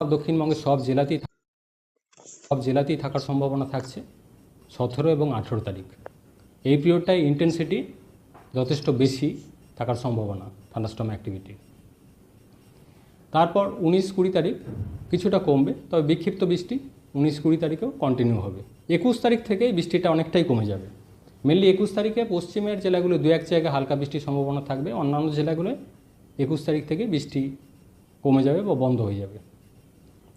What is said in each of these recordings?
দক্ষিণবঙ্গের সব জেলাতেই সব জেলাতেই থাকার সম্ভাবনা থাকছে সতেরো এবং আঠেরো তারিখ। এই পিরিয়ডটায় ইন্টেন্সিটি যথেষ্ট বেশি থাকার সম্ভাবনা থান্ডারস্টর্ম অ্যাক্টিভিটি তারপর উনিশ কুড়ি তারিখ কিছুটা কমবে, তবে বিক্ষিপ্ত বৃষ্টি উনিশ কুড়ি তারিখেও কন্টিনিউ হবে। একুশ তারিখ থেকেই বৃষ্টিটা অনেকটাই কমে যাবে। মেনলি একুশ তারিখে পশ্চিমের জেলাগুলো দু এক জায়গায় হালকা বৃষ্টির সম্ভাবনা থাকবে, অন্যান্য জেলাগুলোয় একুশ তারিখ থেকে বৃষ্টি কমে যাবে বা বন্ধ হয়ে যাবে।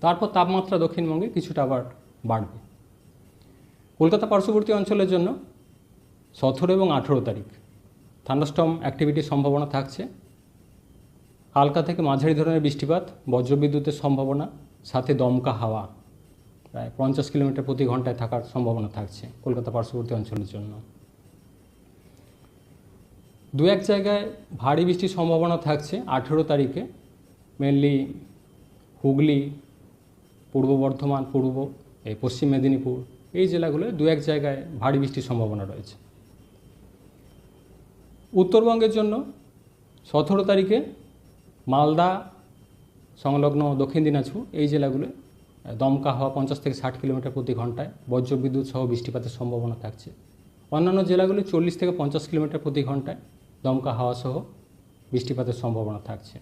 তারপর তাপমাত্রা দক্ষিণবঙ্গে কিছুটা আবার বাড়বে। কলকাতা পার্শ্ববর্তী অঞ্চলের জন্য সতেরো এবং আঠেরো তারিখ। থান্ডারস্টর্ম অ্যাক্টিভিটির সম্ভাবনা থাকছে। হালকা থেকে মাঝারি ধরনের বৃষ্টিপাত, বজ্রবিদ্যুতের সম্ভাবনা, সাথে দমকা হাওয়া। প্রায় পঞ্চাশ কিলোমিটার প্রতি ঘন্টায় থাকার সম্ভাবনা থাকছে কলকাতা পার্শ্ববর্তী অঞ্চলের জন্য। দু এক জায়গায় ভারী বৃষ্টির সম্ভাবনা থাকছে আঠেরো তারিখে। মেনলি হুগলি পূর্ব বর্ধমান, পূর্ব, এই পশ্চিম মেদিনীপুর, এই জেলাগুলোয় দু এক জায়গায় ভারী বৃষ্টির সম্ভাবনা রয়েছে। উত্তরবঙ্গের জন্য সতেরো তারিখে মালদা সংলগ্ন দক্ষিণ দিনাজপুর, এই জেলাগুলোয় দমকা হওয়া পঞ্চাশ থেকে ষাট কিলোমিটার প্রতি ঘন্টায় বজ্রবিদ্যুৎ সহ বৃষ্টিপাতের সম্ভাবনা থাকছে। অন্যান্য জেলাগুলি চল্লিশ থেকে পঞ্চাশ কিলোমিটার প্রতি ঘন্টায় দমকা হাওয়া সহ বৃষ্টিপাতের সম্ভাবনা থাকছে।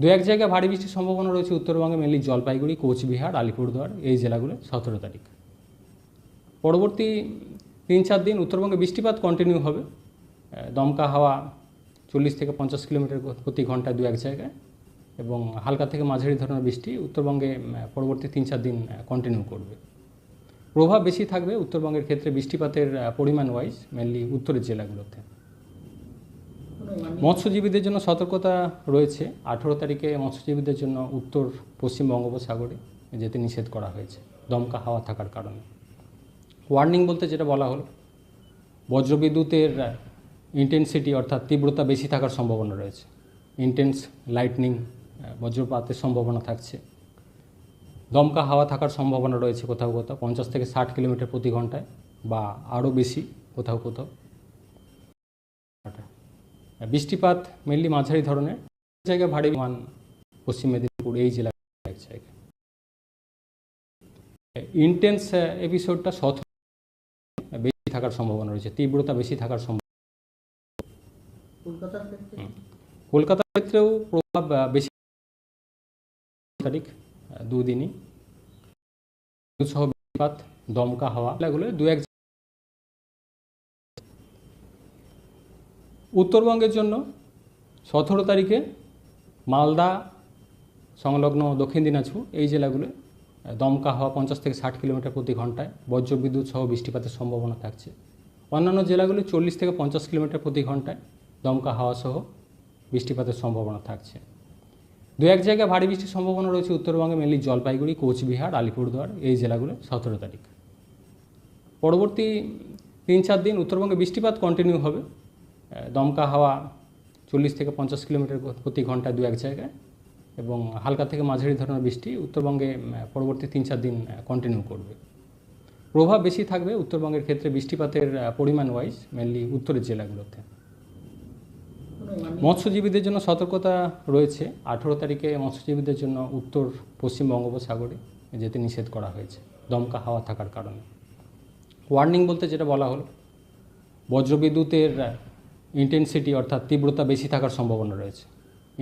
দু এক জায়গায় ভারী বৃষ্টির সম্ভাবনা রয়েছে, উত্তরবঙ্গে মেনলি জলপাইগুড়ি, কোচবিহার, আলিপুরদুয়ার, এই জেলাগুলো সতেরো তারিখ। পরবর্তী তিন চার দিন উত্তরবঙ্গে বৃষ্টিপাত কন্টিনিউ হবে। দমকা হাওয়া চল্লিশ থেকে পঞ্চাশ কিলোমিটার প্রতি ঘন্টায় দু এক জায়গায় এবং হালকা থেকে মাঝারি ধরনের বৃষ্টি উত্তরবঙ্গে পরবর্তী তিন চার দিন কন্টিনিউ করবে। প্রভাব বেশি থাকবে উত্তরবঙ্গের ক্ষেত্রে বৃষ্টিপাতের পরিমাণ ওয়াইজ মেনলি উত্তরের জেলাগুলোতে। মৎস্যজীবীদের জন্য সতর্কতা রয়েছে। আঠেরো তারিখে মৎস্যজীবীদের জন্য উত্তর পশ্চিম বঙ্গোপসাগরে যেতে নিষেধ করা হয়েছে, দমকা হাওয়া থাকার কারণে। ওয়ার্নিং বলতে যেটা বলা হলো, বজ্রবিদ্যুতের ইন্টেন্সিটি অর্থাৎ তীব্রতা বেশি থাকার সম্ভাবনা রয়েছে। ইন্টেন্স লাইটনিং বজ্রপাতের সম্ভাবনা থাকছে। দমকা হাওয়া থাকার সম্ভাবনা রয়েছে কোথাও কোথাও, পঞ্চাশ থেকে ষাট কিলোমিটার প্রতি ঘন্টায় বা আরও বেশি কোথাও কোথাও। বৃষ্টিপাত মেনলি মাঝারি ধরনের। জায়গায় ভারী মান পশ্চিম মেদিনীপুর এই জেলা এক জায়গায়। ইন্টেন্স এপিসোডটা শত বেশি থাকার সম্ভাবনা রয়েছে তীব্রতা বেশি থাকার সম্ভাবনা। কলকাতার ক্ষেত্রেও প্রভাব বেশি তারিখ দুদিনই। সহ বৃষ্টিপাত দমকা হাওয়া এগুলো দু এক উত্তরবঙ্গের জন্য সতেরো তারিখে মালদা, সংলগ্ন দক্ষিণ দিনাজপুর এই জেলাগুলো দমকা হওয়া পঞ্চাশ থেকে ষাট কিলোমিটার প্রতি ঘন্টায় বজ্রবিদ্যুৎ সহ বৃষ্টিপাতের সম্ভাবনা থাকছে। অন্যান্য জেলাগুলো চল্লিশ থেকে পঞ্চাশ কিলোমিটার প্রতি ঘন্টায় দমকা হাওয়া সহ বৃষ্টিপাতের সম্ভাবনা থাকছে। দু এক জায়গায় ভারী বৃষ্টির সম্ভাবনা রয়েছে উত্তরবঙ্গে মেনলি জলপাইগুড়ি, কোচবিহার, আলিপুরদুয়ার, এই জেলাগুলো সতেরো তারিখ। পরবর্তী তিন চার দিন উত্তরবঙ্গে বৃষ্টিপাত কন্টিনিউ হবে। দমকা হাওয়া চল্লিশ থেকে পঞ্চাশ কিলোমিটার প্রতি ঘন্টায় দু এক জায়গায় এবং হালকা থেকে মাঝারি ধরনের বৃষ্টি উত্তরবঙ্গে পরবর্তী তিন চার দিন কন্টিনিউ করবে। প্রভাব বেশি থাকবে উত্তরবঙ্গের ক্ষেত্রে বৃষ্টিপাতের পরিমাণ ওয়াইজ মেনলি উত্তরের জেলাগুলোতে। মৎস্যজীবীদের জন্য সতর্কতা রয়েছে। আঠেরো তারিখে মৎস্যজীবীদের জন্য উত্তর পশ্চিম বঙ্গোপসাগরে যেতে নিষেধ করা হয়েছে, দমকা হাওয়া থাকার কারণে। ওয়ার্নিং বলতে যেটা বলা হলো, বজ্রবিদ্যুতের ইন্টেন্সিটি অর্থাৎ তীব্রতা বেশি থাকার সম্ভাবনা রয়েছে।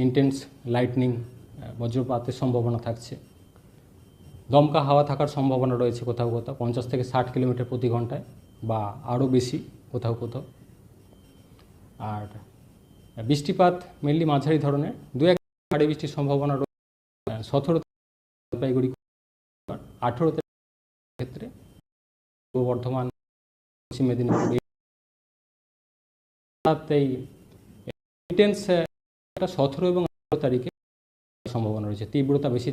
ইন্টেন্স লাইটনিং বজ্রপাতের সম্ভাবনা থাকছে। দমকা হাওয়া থাকার সম্ভাবনা রয়েছে কোথাও কোথাও, পঞ্চাশ থেকে ষাট কিলোমিটার প্রতি ঘন্টায় বা আরও বেশি কোথাও কোথাও। আর বৃষ্টিপাত মেনলি মাঝারি ধরনের, দু এক ভারী বৃষ্টির সম্ভাবনা রয়েছে। সতেরো জলপাইগুড়ি আঠেরো ক্ষেত্রে, পূর্ব বর্ধমান, পশ্চিম মেদিনীপুর এই- সতেরো এবং আঠেরো তারিখে সম্ভাবনা রয়েছে তীব্রতা বেশি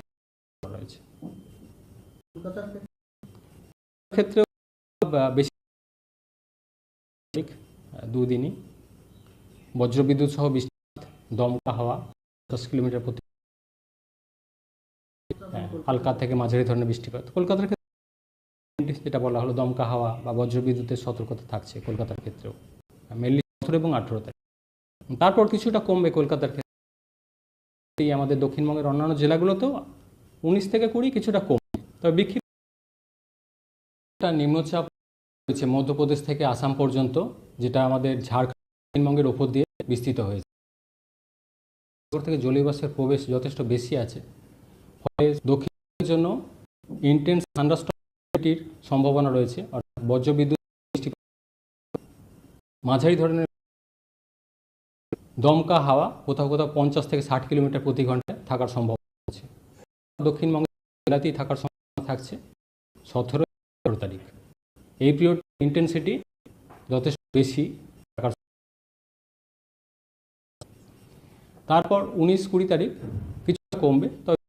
রয়েছে। ক্ষেত্রে বেশি দুদিনই বজ্রবিদ্যুৎ সহ বৃষ্টিপাত দমকা হাওয়া দশ কিলোমিটার প্রতি হ্যাঁ, হালকা থেকে মাঝারি ধরনের বৃষ্টিপাত। কলকাতার ক্ষেত্রে যেটা বলা হলো দমকা হাওয়া বা বজ্রবিদ্যুতের সতর্কতা থাকছে কলকাতার ক্ষেত্রেও। মেনলি এবং আঠেরো তারিখ। তারপর কিছুটা কমবে কলকাতার ক্ষেত্রে। আমাদের দক্ষিণবঙ্গের অন্যান্য জেলাগুলোতেও উনিশ থেকে কুড়ি কিছুটা কম তবে বিক্ষিপ্ত নিম্নচাপ রয়েছে মধ্যপ্রদেশ থেকে আসাম পর্যন্ত, যেটা আমাদের ঝাড়খণ্ড পশ্চিমবঙ্গের ওপর দিয়ে বিস্তৃত হয়েছে। থেকে জলীয়বাষ্পের প্রবেশ যথেষ্ট বেশি আছে। ফলে দক্ষিণের জন্য ইন্টেন্স থান্ডারস্টর্মের সম্ভাবনা রয়েছে। অর্থাৎ বজ্রবিদ্যুৎ মাঝারি ধরনের দমকা হাওয়া কোথাও কোথাও পঞ্চাশ থেকে ষাট কিলোমিটার প্রতি ঘন্টায় থাকার সম্ভাবনা আছে। দক্ষিণবঙ্গের জেলাতেই থাকার সম্ভাবনা থাকছে সতেরো আঠারো তারিখ। এই পিরিয়ড ইন্টেন্সিটি যথেষ্ট বেশি থাকার তারপর উনিশ কুড়ি তারিখ কিছুটা কমবে, তবে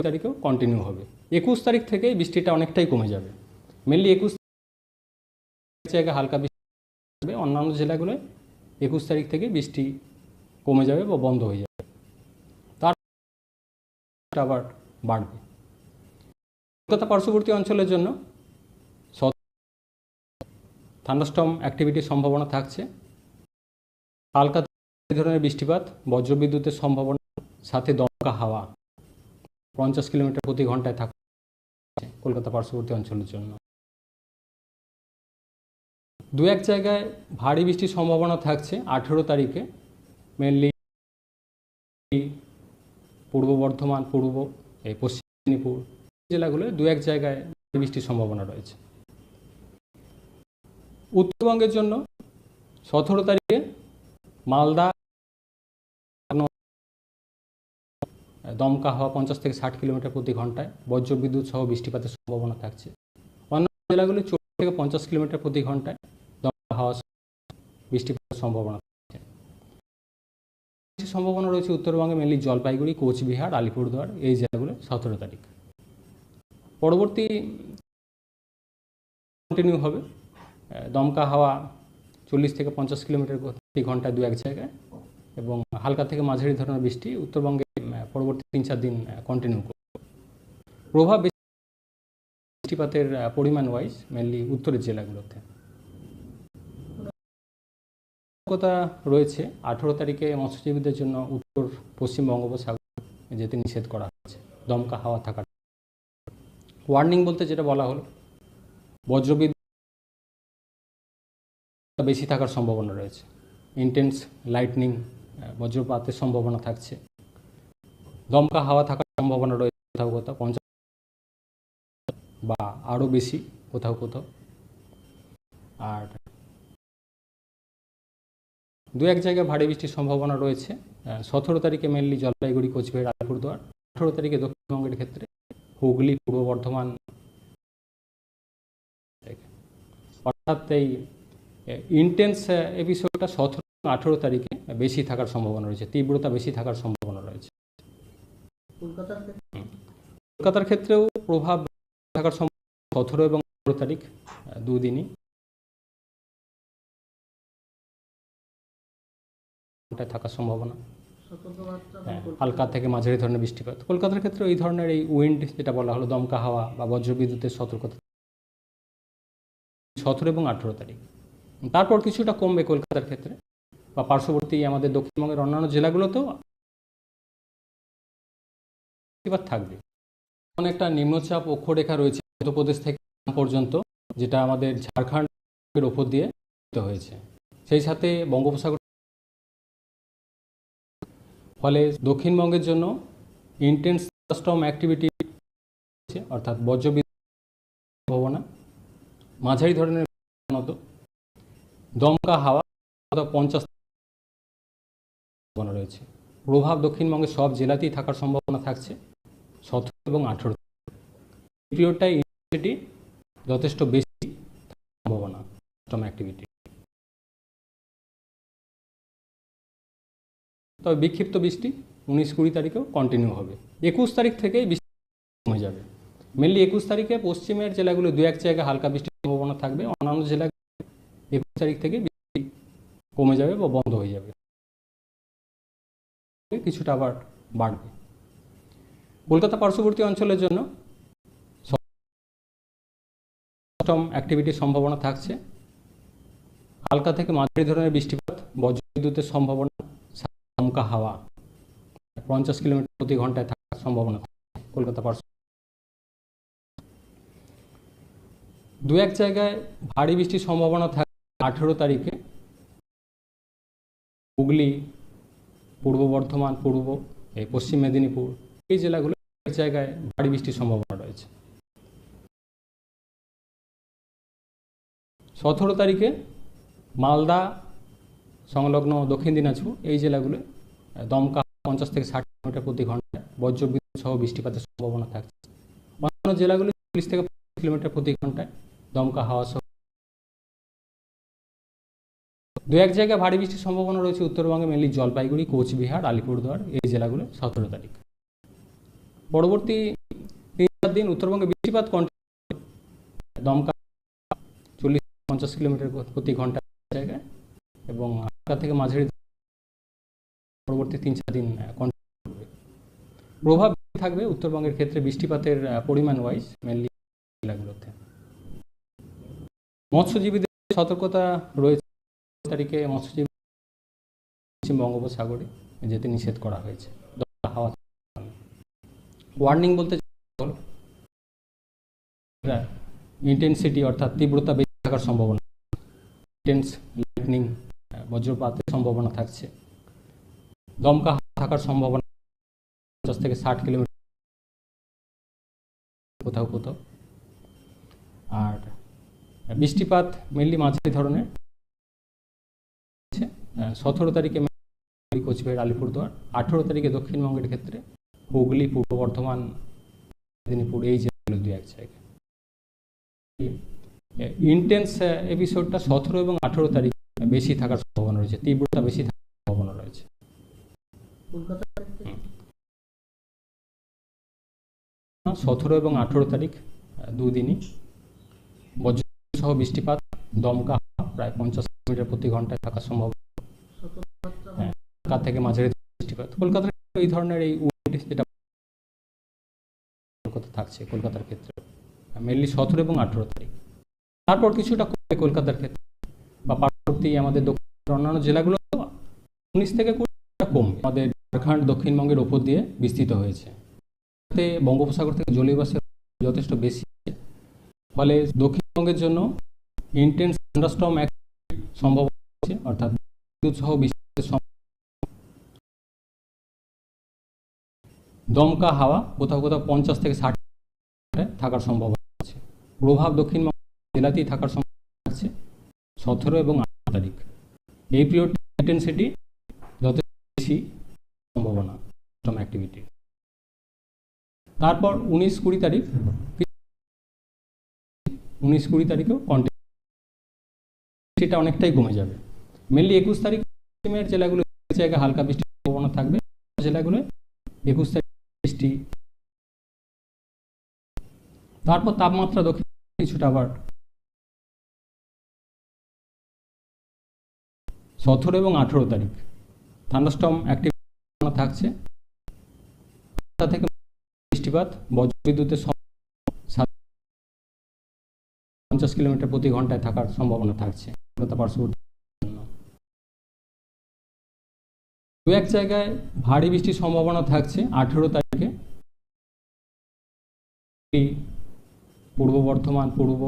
তারিখেও কন্টিনিউ হবে। একুশ তারিখ থেকে বৃষ্টিটা অনেকটাই কমে যাবে। মেনলি একুশ জায়গায় হালকা বৃষ্টি অন্যান্য জেলাগুলোয় একুশ তারিখ থেকে বৃষ্টি কমে যাবে বা বন্ধ হয়ে যাবে। তার আবার বাড়বে। কলকাতা পার্শ্ববর্তী অঞ্চলের জন্য থান্ডারস্টম অ্যাক্টিভিটির সম্ভাবনা থাকছে। হালকা ধরনের বৃষ্টিপাত, বজ্রবিদ্যুতের সম্ভাবনা, সাথে দমকা হাওয়া। পঞ্চাশ কিলোমিটার প্রতি ঘন্টায় থাকছে কলকাতা পার্শ্ববর্তী অঞ্চলের জন্য। দু এক জায়গায় ভারী বৃষ্টির সম্ভাবনা থাকছে আঠেরো তারিখে মেনলি পূর্ব বর্ধমান, পূর্ব, এই পশ্চিম মেদিনীপুর জেলাগুলোয় দু এক জায়গায় ভারী বৃষ্টির সম্ভাবনা রয়েছে। উত্তরবঙ্গের জন্য সতেরো তারিখে মালদা, দমকা হওয়া পঞ্চাশ থেকে ষাট কিলোমিটার প্রতি ঘন্টায়, বজ্রবিদ্যুৎ সহ বৃষ্টিপাতের সম্ভাবনা থাকছে। অন্যান্য জেলাগুলি চল্লিশ থেকে পঞ্চাশ কিলোমিটার প্রতি ঘন্টায় বৃষ্টিপাতের সম্ভাবনা বেশি সম্ভাবনা রয়েছে উত্তরবঙ্গে মেনলি জলপাইগুড়ি, কোচবিহার, আলিপুরদুয়ার, এই জেলাগুলো সতেরো তারিখ। পরবর্তী কন্টিনিউ হবে দমকা হাওয়া চল্লিশ থেকে পঞ্চাশ কিলোমিটার প্রতি ঘন্টায় দু এক জায়গায় এবং হালকা থেকে মাঝারি ধরনের বৃষ্টি উত্তরবঙ্গে পরবর্তী তিন চার দিন কন্টিনিউ করবে। প্রভাব বৃষ্টিপাতের পরিমাণ ওয়াইজ মেনলি উত্তরের জেলাগুলোতে। কথা রয়েছে। আঠেরো তারিখে মৎস্যজীবীদের জন্য উত্তর পশ্চিম বঙ্গোপসাগর যেতে নিষেধ করা হয়েছে। দমকা হাওয়া থাকার ওয়ার্নিং বলতে যেটা বলা হলো, বজ্রবিদ্যুৎ বেশি থাকার সম্ভাবনা রয়েছে। ইন্টেন্স লাইটনিং বজ্রপাতের সম্ভাবনা থাকছে। দমকা হাওয়া থাকার সম্ভাবনা রয়েছে কোথাও কোথাও, পঞ্চাশ বা আরও বেশি কোথাও কোথাও। আর দু এক জায়গায় ভারী বৃষ্টির সম্ভাবনা রয়েছে। সতেরো তারিখে মেনলি জলপাইগুড়ি কোচবিহার আলিপুরদুয়ার। আঠেরো তারিখে দক্ষিণবঙ্গের ক্ষেত্রে হুগলি পূর্ব বর্ধমান অর্থাৎ এই ইন্টেন্স এপিসোডটা সতেরো আঠেরো তারিখে বেশি থাকার সম্ভাবনা রয়েছে তীব্রতা বেশি থাকার সম্ভাবনা রয়েছে। কলকাতার ক্ষেত্রেও প্রভাব থাকার সম্ভাবনা সতেরো এবং আঠেরো তারিখ দুদিনই। ওটায় থাকার সম্ভাবনা। হ্যাঁ, হালকা থেকে মাঝারি ধরনের বৃষ্টিপাত। কলকাতার ক্ষেত্রে এই ধরনের এই উইন্ড যেটা বলা হলো দমকা হাওয়া বা বজ্রবিদ্যুতের সতর্কতা। সতেরো এবং আঠেরো তারিখ। তারপর কিছুটা কমবে কলকাতার ক্ষেত্রে বা পার্শ্ববর্তী আমাদের দক্ষিণবঙ্গের অন্যান্য জেলাগুলোতেও বৃষ্টিপাত থাকবে। একটা নিম্নচাপ অক্ষরেখা রয়েছে মধ্যপ্রদেশ থেকে পর্যন্ত যেটা আমাদের ঝাড়খণ্ডের ওপর দিয়ে হয়েছে। সেই সাথে বঙ্গোপসাগর ফলে দক্ষিণবঙ্গের জন্য ইন্টেন্স স্টর্ম অ্যাক্টিভিটি অর্থাৎ বজ্রবিদ্যুৎ সম্ভাবনা, মাঝারি ধরনের দমকা হাওয়া পঞ্চাশ রয়েছে। প্রভাব দক্ষিণবঙ্গের সব জেলাতেই থাকার সম্ভাবনা থাকছে, সতেরো এবং আঠেরো। পিরিয়ডটাই ইন্টেন্সিটি যথেষ্ট বেশি সম্ভাবনা স্টর্ম অ্যাক্টিভিটি তবে বিক্ষিপ্ত বৃষ্টি উনিশ কুড়ি তারিখেও কন্টিনিউ হবে। একুশ তারিখ থেকেই বৃষ্টি কমে যাবে। মেনলি একুশ তারিখে পশ্চিমের জেলাগুলো দু এক জায়গায় হালকা বৃষ্টির সম্ভাবনা থাকবে, অন্যান্য জেলা একুশ তারিখ থেকে বৃষ্টি কমে যাবে বা বন্ধ হয়ে যাবে। কিছুটা আবার বাড়বে। কলকাতা পার্শ্ববর্তী অঞ্চলের জন্য অষ্টম অ্যাক্টিভিটির সম্ভাবনা থাকছে। হালকা থেকে মাঝারি ধরনের বৃষ্টিপাত, বজ্রবিদ্যুতের সম্ভাবনা দমকা হাওয়া। পঞ্চাশ কিলোমিটার প্রতি ঘন্টায় থাকার সম্ভাবনা কলকাতা পার্শ্ব দু এক জায়গায় ভারী বৃষ্টির সম্ভাবনা থাকে আঠেরো তারিখে। হুগলি, পূর্ব বর্ধমান, পূর্ব, এই পশ্চিম মেদিনীপুর, এই জেলাগুলো এক জায়গায় ভারী বৃষ্টির সম্ভাবনা রয়েছে। সতেরো তারিখে মালদা, সংলগ্ন দক্ষিণ দিনাজপুর, এই জেলাগুলো দমকা পঞ্চাশ থেকে ষাট কিলোমিটার প্রতি ঘন্টায় বজ্রবিদ্যুৎ সহ বৃষ্টিপাতের সম্ভাবনা থাকছে। অন্যান্য জেলাগুলো চল্লিশ থেকে পঁচিশ কিলোমিটার প্রতি ঘন্টায় দমকা হাওয়া সহ দু এক জায়গায় ভারী বৃষ্টির সম্ভাবনা রয়েছে। উত্তরবঙ্গে মেনলি জলপাইগুড়ি, কোচবিহার, আলিপুরদুয়ার এই জেলাগুলো সতেরো তারিখ। পরবর্তী তিন চার দিন উত্তরবঙ্গে বৃষ্টিপাত দমকা চল্লিশ পঞ্চাশ কিলোমিটার প্রতি ঘণ্টা জায়গায় এবং হালকা থেকে মাঝারি পরবর্তী তিন চার দিন করবে। প্রভাব থাকবে উত্তরবঙ্গের ক্ষেত্রে বৃষ্টিপাতের পরিমাণ ওয়াইজ মেনলি জেলাগুলোতে মৎস্যজীবীদের সতর্কতা রয়েছে। তারিখে মৎস্যজীবী পশ্চিম বঙ্গোপসাগরে যেতে নিষেধ করা হয়েছে। হাওয়া ওয়ার্নিং বলতে ইন্টেন্সিটি অর্থাৎ তীব্রতা বেশি থাকার সম্ভাবনা। ইন্টেন্স লাইটনিং বজ্রপাতের সম্ভাবনা থাকছে। দমকা থাকার সম্ভাবনা পঞ্চাশ থেকে ষাট কিলোমিটার। কোথাও কোথাও। আর বৃষ্টিপাত মেনলি মাঝারি ধরনের। সতেরো তারিখে কোচবিহার, আলিপুরদুয়ার, আঠেরো তারিখে দক্ষিণবঙ্গের ক্ষেত্রে হুগলি, পূর্ব বর্ধমান, মেদিনীপুর, এই জেলাগুলো দু এক জায়গায়। ইন্টেন্স এপিসোডটা সতেরো এবং আঠেরো তারিখ বেশি থাকার সম্ভাবনা রয়েছে, তীব্রতা বেশি থাকার সম্ভাবনা রয়েছে কলকাতা থেকে সতেরো এবং আঠেরো তারিখ দুদিনই। বজ্র সহ বৃষ্টিপাত, দমকা, প্রায় পঞ্চাশ কিলোমিটার প্রতি ঘন্টায় সতেরো বাচ্চা হ্যাঁ। থেকে মাঝারি বৃষ্টিপাত। কলকাতার এই ধরনের এই উইন্ড যেটা থাকছে, কলকাতার ক্ষেত্রে। মেনলি সতেরো এবং আঠেরো তারিখ। তারপর কিছুটা কমবে কলকাতার ক্ষেত্রে। বা পার্শ্ববর্তী আমাদের দক্ষিণ, অন্যান্য জেলাগুলো উনিশ থেকে কুড়িটা কমবে। আমাদের ঝাড়খণ্ড দক্ষিণবঙ্গের ওপর দিয়ে বিস্তৃত হয়েছে। এতে বঙ্গোপসাগর থেকে জলীয় বাষ্পের যথেষ্ট বেশি। ফলে দক্ষিণবঙ্গের জন্য ইন্টেন্স থান্ডারস্টর্ম সম্ভব হচ্ছে অর্থাৎ বিদ্যুৎ সহ সম- দমকা হাওয়া কোথাও কোথাও পঞ্চাশ থেকে ষাট থাকার সম্ভাবনা আছে প্রভাব দক্ষিণবঙ্গ জেলাতেই থাকার সম্ভাবনা আছে সতেরো এবং আঠারো তারিখ। এই পিরিয়ড ইন্টেন্সিটি যথেষ্ট বেশি। সম্ভাবনা অ্যাক্টিভিটি তারপর উনিশ কুড়ি তারিখ, উনিশ কুড়ি তারিখেও কন্টিনিউ সেটা অনেকটাই কমে যাবে। মেনলি একুশ তারিখ পশ্চিমের জেলাগুলো জায়গায় হালকা বৃষ্টির সম্ভাবনা থাকবে। জেলাগুলো একুশ তারিখ বৃষ্টি। তারপর তাপমাত্রা দক্ষিণ কিছুটা আবার সতেরো এবং আঠেরো তারিখ। থান্ডারস্টর্ম অ্যাক্টিভ থাকছে। তা থেকে বৃষ্টিপাত, বজ্রবিদ্যুতের পঞ্চাশ কিলোমিটার প্রতি ঘন্টায় থাকার সম্ভাবনা থাকছে। দু এক জায়গায় ভারী বৃষ্টির সম্ভাবনা থাকছে আঠেরো তারিখে। পূর্ব বর্ধমান, পূর্ব,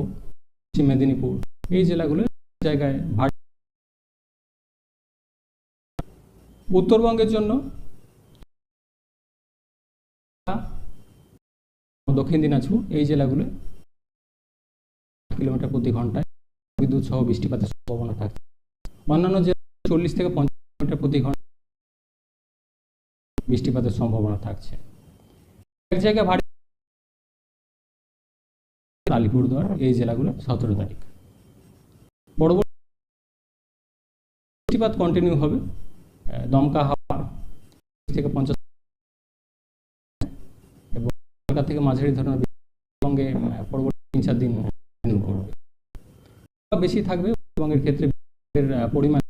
পশ্চিম মেদিনীপুর এই জেলাগুলো জায়গায় ভারী উত্তরবঙ্গের জন্য দক্ষিণ দিনাজপুর, এই জেলাগুলো কিলোমিটার প্রতি ঘন্টায় বিদ্যুৎ সহ বৃষ্টিপাতের সম্ভাবনা থাকছে অন্যান্য জেলা চল্লিশ থেকে পঞ্চাশ কিলোমিটার প্রতি ঘণ্টা বৃষ্টিপাতের সম্ভাবনা থাকছে। এক জায়গায় ভারী আলিপুরদুয়ার এই জেলাগুলো সতেরো তারিখ। পরবর্তী বৃষ্টিপাত কন্টিনিউ হবে দমকা হাওয়া থেকে পঞ্চাশ হালকা থেকে মাঝারি ধরনের পশ্চিমবঙ্গে পরবর্তী তিন চার দিন বেশি থাকবে পশ্চিমবঙ্গের ক্ষেত্রে পরিমাণ